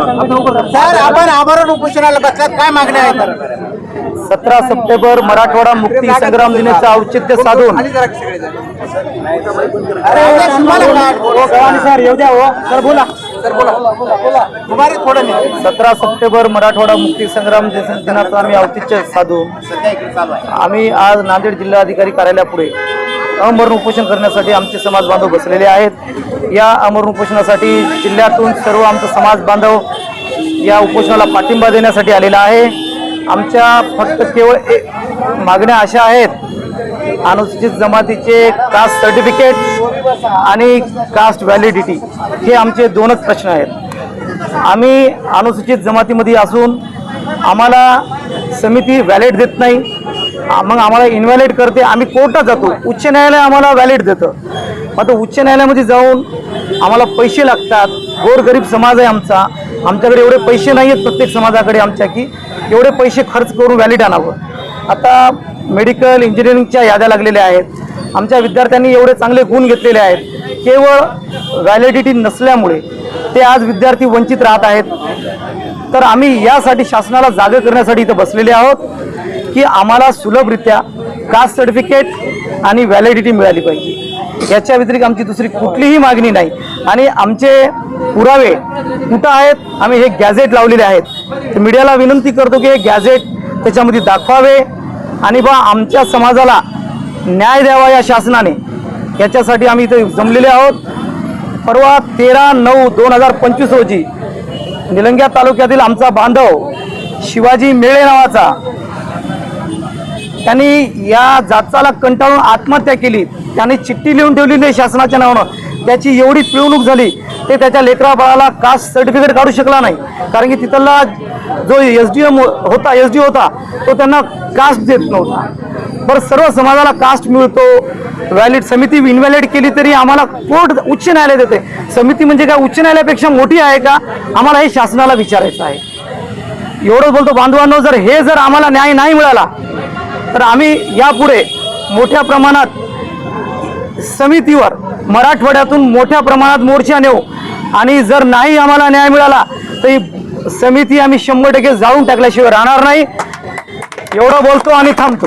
Sir आपण आमरण उपोषणाला बसलात काय मागण्या आहेत? सतरा सप्टेंबर मराठवाडा मुक्ती संग्राम दिनाचं औचित्य साधून. सर येऊ द्या हो. सर बोला. सर बोला. तुम्हाला थोडं नाही सतरा सप्टेंबर मराठवाडा मुक्ती संग्राम दिन- दिनाचं आम्ही औचित्य साधून. आम्ही आज नांदेड जिल्हाधिकारी कार्यालयापुढे अमरण उपोषण करण्यासाठी आमचे समाज बांधव बसलेले आहेत. या अमरण उपोषणासाठी जिल्ह्यातून सर्व आमचा समाज बांधव या उपोषणाला पाठिंबा देण्यासाठी आलेला आहे. आमच्या फक्त केवळ मागण्या अशा आहेत. अनुसूचित जमातीचे कास्ट सर्टिफिकेट आणि कास्ट व्हॅलिडिटी हे आमचे दोनच प्रश्न आहेत. आम्ही अनुसूचित जमातीमध्ये असून आम्हाला समिती व्हॅलिड देत नाही. मग आम्हाला इन्व्हॅलिड करते. आम्ही कोर्टात जातो. उच्च न्यायालय आम्हाला व्हॅलिड देतं. मग आता उच्च न्यायालयामध्ये जाऊन आम्हाला पैसे लागतात. गोरगरीब समाज आहे आमचा. आमच्याकडे एवढे पैसे नाही आहेत प्रत्येक समाजाकडे आमच्या की एवढे पैसे खर्च करून व्हॅलिड आणावं. आता मेडिकल इंजिनिअरिंगच्या याद्या लागलेल्या आहेत. आमच्या विद्यार्थ्यांनी एवढे चांगले गुण घेतलेले आहेत. केवळ व्हॅलिडिटी नसल्यामुळे ते आज विद्यार्थी वंचित राहत आहेत. तर आम्ही यासाठी शासनाला जागे करण्यासाठी इथं बसलेले आहोत. की आम्हाला सुलभरित्या कास्ट सर्टिफिकेट आणि व्हॅलिडिटी मिळाली पाहिजे. याच्या व्यतिरिक्त आमची दुसरी कुठलीही मागणी नाही. आणि आमचे पुरावे कुठं आहेत आम्ही हे गॅझेट लावलेले आहेत. तर मीडियाला विनंती करतो की हे गॅझेट त्याच्यामध्ये दाखवावे आणि बा आमच्या समाजाला न्याय द्यावा या शासनाने. याच्यासाठी आम्ही इथे जमलेले आहोत. परवा तेरा नऊ दोन हजार पंचवीस रोजी निलंग्या तालुक्यातील आमचा बांधव शिवाजी मेळे नावाचा त्यांनी या जाचाला कंटाळून आत्महत्या केली. त्याने चिठ्ठी लिहून ठेवलेली आहे शासनाच्या नावानं. त्याची एवढी पिळवणूक झाली ते त्याच्या लेकरा बाळाला कास्ट सर्टिफिकेट काढू शकला नाही. कारण की तिथला जो एस डी एम होता एस डी होता तो त्यांना कास्ट देत नव्हता. बरं सर्व समाजाला कास्ट मिळतो. व्हॅलिड समिती इनव्हॅलिड केली तरी आम्हाला कोर्ट उच्च न्यायालय देते. समिती म्हणजे काय? उच्च न्यायालयापेक्षा मोठी आहे का? आम्हाला हे शासनाला विचारायचं आहे. एवढंच बोलतो बांधवांनो जर हे जर आम्हाला न्याय नाही मिळाला तर आम्ही यापुढे मोठ्या प्रमाणात समितीवर मराठवाड्यातून मोठ्या प्रमाणात मोर्चा नेऊ. आणि जर नाही आम्हाला न्याय मिळाला तर ही समिती आम्ही शंभर टक्के जाळून टाकल्याशिवाय राहणार नाही. एवढं बोलतो आणि थांबतो.